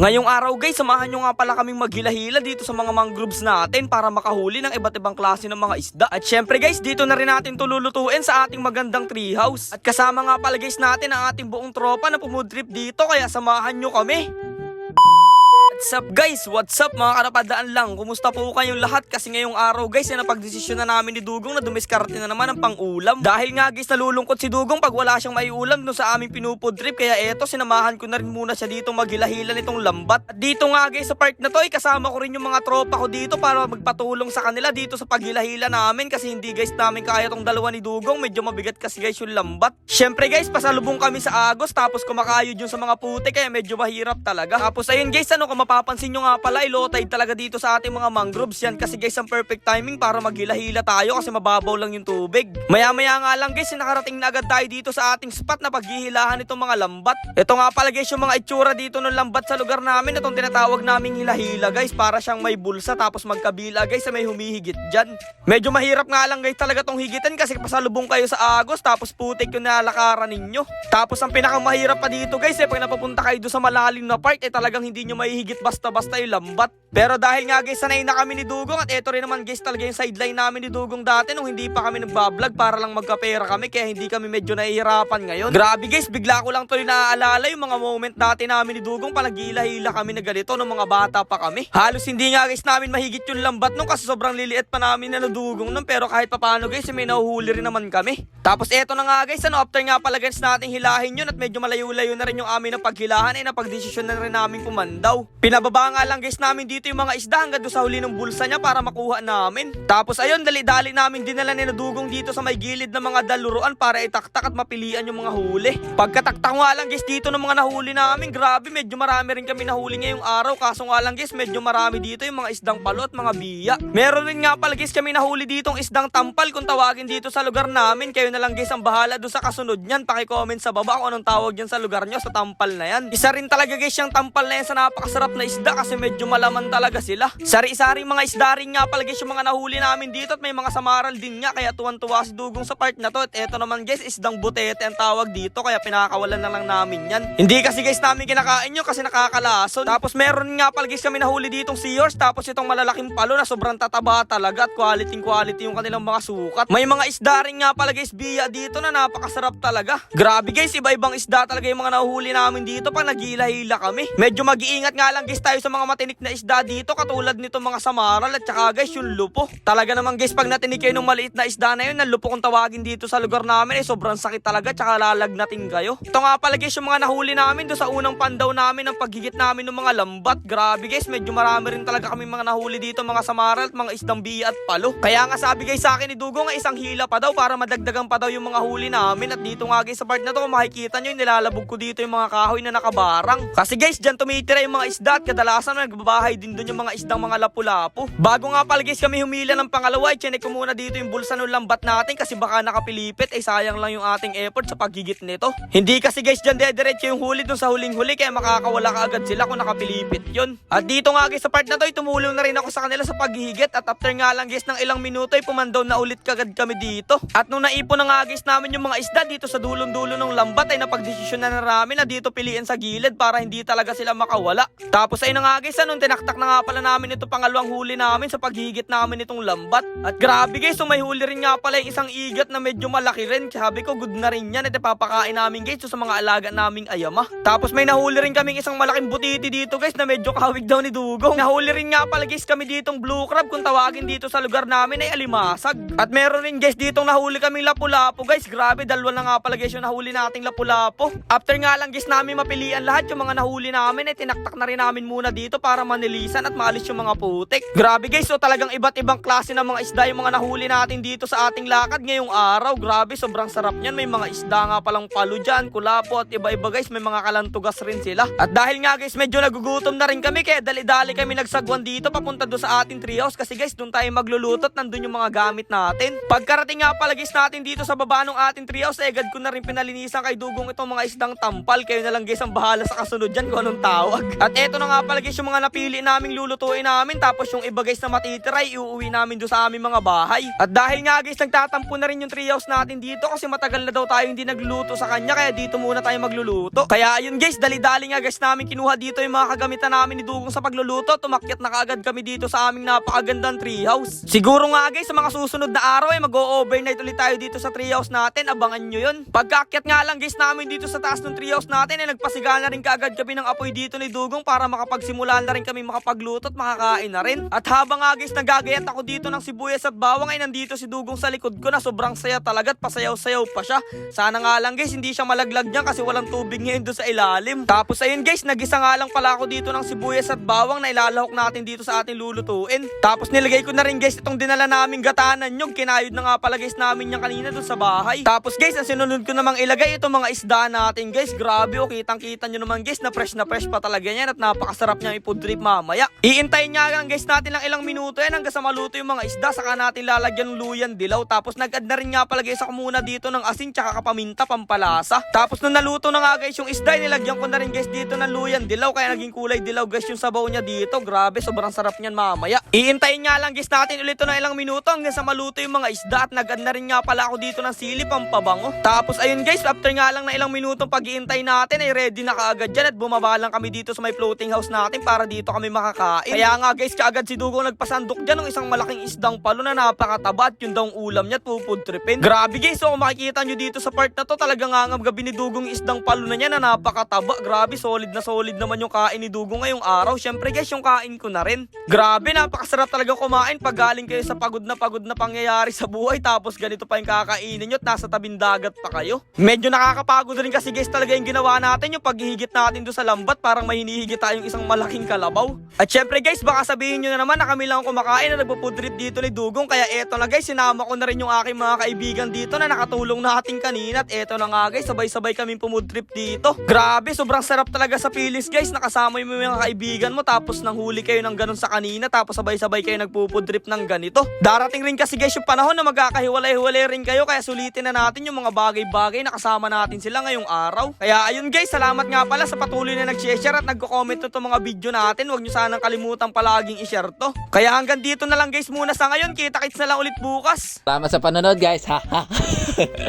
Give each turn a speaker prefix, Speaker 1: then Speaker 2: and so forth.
Speaker 1: Ngayong araw guys, samahan nyo nga pala kaming maghila-hila dito sa mga mangroves natin para makahuli ng iba't ibang klase ng mga isda. At syempre guys, dito na rin natin tululutuin sa ating magandang treehouse. At kasama nga pala guys natin ang ating buong tropa na pumudrip dito kaya samahan nyo kami. What's up guys? What's up mga karapadaan lang? Kumusta po kayong lahat? Kasi ngayong araw guys, ay napagdesisyon na namin ni Dugong na dumiskarte na naman ang pang-ulam. Dahil nga guys, nalulungkot si Dugong pag wala siyang maiulam dun sa aming pinupudrip. Kaya eto, sinamahan ko na rin muna siya dito maghila-hila nitong lambat. At dito nga guys, sa part na to, ay kasama ko rin yung mga tropa ko dito para magpatulong sa kanila dito sa paghila-hila namin. Kasi hindi guys namin kaya tong dalawa ni Dugong. Medyo mabigat kasi guys yung lambat. Syempre guys, pasalubong kami sa Agos tapos kumakayod yung sa mga puti kaya medyo mahirap talaga. Tapos ayun guys, ano kung mapapansin nyo nga pala, low tide talaga dito sa ating mga mangroves yan kasi guys ang perfect timing para maghila-hila tayo kasi mababaw lang yung tubig. Maya-maya nga lang guys, nakarating na agad tayo dito sa ating spot na paghihilahan itong mga lambat. Ito nga pala guys yung mga itsura dito ng lambat sa lugar namin, itong tinatawag naming hila-hila guys para siyang may bulsa tapos magkabila guys sa may humihigit dyan. Medyo mahirap nga lang guys talaga tong higitan kasi pasalubong kayo sa Agos tapos putik yung nalakaran ninyo. Tapos ang pinakamahirap pa dito guys eh pag napapunta kayo doon sa malalim na part eh talagang hindi nyo mahihigit basta-basta yung lambat. Pero dahil nga guys sanay na kami ni Dugong at eto rin naman guys talaga yung sideline namin ni Dugong dati nung hindi pa kami nagbablog para lang magkapera kami kaya hindi kami medyo nahihirapan ngayon. Grabe guys, bigla ko lang tuloy naaalala yung mga moment dati namin ni Dugong palagila-hila kami na ganito nung mga bata pa kami. Halos hindi nga guys namin mahigit yung lambat nung kasi sobrang liliit pa namin na Dugong nung pero kahit papano guys may nahuhuli rin naman kami. Tapos eto na nga guys, ano after nga pala guys nating hilahin yun at medyo malayo-layo na rin yung amin na paghilahan ay napagdesisyon na rin namin pumandaw. Pinababa nga lang guys namin dito yung mga isda hanggang sa huli ng bulsa niya para makuha namin. Tapos ayun, dali-dali namin dinala ni Dugong dito sa may gilid ng mga daluruan para itaktak at mapilian yung mga huli. Pagkataktak nga lang guys dito ng mga nahuli namin, grabe medyo marami rin kami nahuli ngayong araw. Kaso nga lang guys, medyo marami dito yung mga isdang palo at mga biya. Meron rin nga pala guys kami nahuli ditong isdang tampal kung tawagin dito sa lugar namin. Kayo na lang guys ang bahala doon sa kasunod niyan. Paki-comment sa baba kung anong tawag yan sa lugar nyo sa tampal na yan. Isa rin talaga guys yung tampal na yan sa napakasarap na isda kasi medyo malaman talaga sila. Sari-sari mga isda rin nga pala guys yung mga nahuli namin dito at may mga samaral din nga kaya tuwan-tuwa si Dugong sa part na to. At eto naman guys, isdang butete ang tawag dito kaya pinakawalan na lang namin yan. Hindi kasi guys namin kinakain yun kasi nakakalason. Tapos meron nga pala guys kami nahuli ditong seahorse tapos itong malalaking palo na sobrang tataba talaga at quality quality yung kanilang mga sukat. May mga isda rin nga pala guys biya dito na napakasarap talaga. Grabe guys, iba-ibang isda talaga yung mga nahuhuli namin dito pag naghila-hila kami. Medyo mag-iingat nga lang guys tayo sa mga matinik na isda dito katulad nito mga samaral at saka guys yung lupo. Talaga naman guys pag natinik kayo ng maliit na isda na yun, na lupo kung tawagin dito sa lugar namin eh sobrang sakit talaga tsaka lalagnatin kayo. Ito nga pala guys yung mga nahuli namin do sa unang pandaw namin ng paggigit namin ng mga lambat. Grabe guys, medyo marami rin talaga kami mga nahuli dito mga samaral at mga isdang biya at palo. Kaya nga sabi guys sa akin ni Dugo nga isang hila pa daw para madagdagan pa daw yung mga huli namin at dito nga guys sa part na to kung makikita nyo nilalabog ko dito yung mga kahoy na nakabarang. Kasi guys dyan tumitira yung mga isda at kadalasan nagbabahay din dun yung mga isdang mga lapu-lapu. Bago nga pala guys kami humila ng pangalawa, chinek ko muna dito yung bulsa ng lambat natin kasi baka nakapilipit ay sayang lang yung ating effort sa paggigit nito. Hindi kasi guys dyan dediretso yung huli dun sa huling huli kaya makakawala ka agad sila kung nakapilipit yun. At dito nga guys sa part na to ay tumulong na rin ako sa kanila sa paghihigit at after nga lang guys ng ilang minuto ay pumandaw na ulit kagad kami dito. At nung naipon na nga guys namin yung mga isda dito sa dulong-dulo ng lambat ay napagdesisyon na na na dito piliin sa gilid para hindi talaga sila makawala. Tapos ay na nga guys anong tinaktak na nga pala namin ito pangalawang huli namin sa paghigit namin itong lambat. At grabe guys, so may huli rin nga pala yung isang igat na medyo malaki rin. Sabi ko good na rin yan at ipapakain namin guys so sa mga alaga naming ayama. Tapos may nahuli rin kaming isang malaking butiti dito guys na medyo kawig daw ni Dugong. Nahuli rin nga pala guys kami ditong blue crab kung tawagin dito sa lugar namin ay alimasag. At meron rin guys ditong nahuli kaming lapu-lapu guys. Grabe, dalawa na nga pala guys yung nahuli nating lapu-lapu. After nga lang guys namin mapilian lahat yung mga nahuli namin ay tinaktak na rin namin muna dito para manilisan at maalis yung mga putik. Grabe guys, so talagang iba't ibang klase ng mga isda yung mga nahuli natin dito sa ating lakad ngayong araw. Grabe, sobrang sarap niyan. May mga isda nga palang palo dyan, kulapo at iba-iba guys. May mga kalantugas rin sila. At dahil nga guys, medyo nagugutom na rin kami kaya dali-dali kami nagsagwan dito papunta doon sa ating treehouse kasi guys, doon tayo magluluto at nandun yung mga gamit natin. Pagkarating nga pala guys natin dito sa baba ng ating treehouse, eh, agad ko na rin pinalinisan kay Dugong itong mga isdang tampal. Kayo na lang guys ang bahala sa kasunod dyan kung anong tawag. At eto na nga pala guys yung mga napili naming lulutuin namin tapos yung iba guys na matitira iuwi namin doon sa aming mga bahay. At dahil nga guys nagtatampo na rin yung treehouse natin dito kasi matagal na daw tayo hindi nagluluto sa kanya kaya dito muna tayo magluluto. Kaya ayun guys dali-dali nga guys namin kinuha dito yung mga kagamitan namin ni Dugong sa pagluluto. Tumakyat na kaagad kami dito sa aming napakagandang treehouse. Siguro nga guys sa mga susunod na araw ay mag-overnight ulit tayo dito sa treehouse natin. Abangan nyo yun. Pagkaakyat nga lang guys namin dito sa taas ng treehouse natin ay nagpasiga na rin kaagad kami ng apoy dito ni Dugong para makapagsimula na rin kami makapagluto at makakain na rin. At habang nga guys nagagayat ako dito ng sibuyas at bawang ay nandito si Dugong sa likod ko na sobrang saya talaga at pasayaw-sayaw pa siya. Sana nga lang guys hindi siya malaglag niyan kasi walang tubig ngayon doon sa ilalim. Tapos ayun guys nagisa nga lang pala ako dito ng sibuyas at bawang na ilalahok natin dito sa ating lulutuin. Tapos nilagay ko na rin guys itong dinala naming gatanan yung kinayod na nga pala guys namin yung kanina doon sa bahay. Tapos guys ang sinunod ko namang ilagay itong mga isda natin guys. Grabe oh kitang kita nyo naman guys na fresh na fresh pa talaga yan at napakasarap niya ipo drip mamaya. Iintayin nga lang guys natin lang ilang minuto yan hanggang sa maluto yung mga isda saka natin lalagyan ng luyan dilaw. Tapos nag-add na rin nga pala guys ako muna dito ng asin tsaka kapaminta pampalasa. Tapos nung naluto na nga guys yung isda nilagyan ko na rin guys dito ng luyan dilaw kaya naging kulay dilaw guys yung sabaw niya dito. Grabe sobrang sarap niyan mamaya. Iintayin nga lang guys natin ulit ng ilang minuto hanggang sa maluto yung mga isda at nag-add na rin nga pala ako dito ng sili pampabango. Tapos ayun guys after nga lang na ilang minutong pag-iintay natin ay ready na kaagad dyan at bumaba lang kami dito sa may floating house natin para dito kami makakain. Kaya nga guys kaagad si Dugong nagpasandok dyan ng isang malaking isdang palo na napakataba at yun daw ulam niya at pupud tripin. Grabe guys so kung makikita nyo dito sa part na to talagang ngangam gabi ni Dugong isdang palo na niya na napakataba. Grabe solid na solid naman yung kain ni Dugong ngayong araw. Syempre guys yung kain ko na rin. Grabe napakasarap talaga kumain pag galing kayo sa pagod na pagod na pangyayari sa buhay tapos ganito pa yung kakainin nyo at nasa tabing dagat pa kayo. Medyo nakakapagod rin kasi guys talaga yung ginawa natin yung paghihigit natin doon sa lambat parang may hinihigit tayong isang malaking kalabaw. At syempre guys baka sabihin nyo na naman na kami lang ang kumakain na nagpupudrip dito ni Dugong kaya eto na guys sinama ko na rin yung aking mga kaibigan dito na nakatulong natin kanina at eto na nga guys sabay-sabay kami pumudrip dito. Grabe sobrang sarap talaga sa feelings guys nakasama mo yung mga kaibigan mo tapos nang huli kayo ng ganun sa kanina tapos sabay-sabay kayo nagpupudrip ng ganito. Darating rin kasi guys yung panahon na magkakahiwalay-hiwalay rin kayo kaya sulitin na natin yung mga bagay-bagay na kasama natin sila ngayong araw. Kaya ayun guys, salamat nga pala sa patuloy na nag-share at nagko-comment to mga video natin. Huwag nyo sanang kalimutan palaging i-share to. Kaya hanggang dito na lang guys muna sa ngayon. Kita-kits na lang ulit bukas.
Speaker 2: Salamat sa panonood guys. Ha.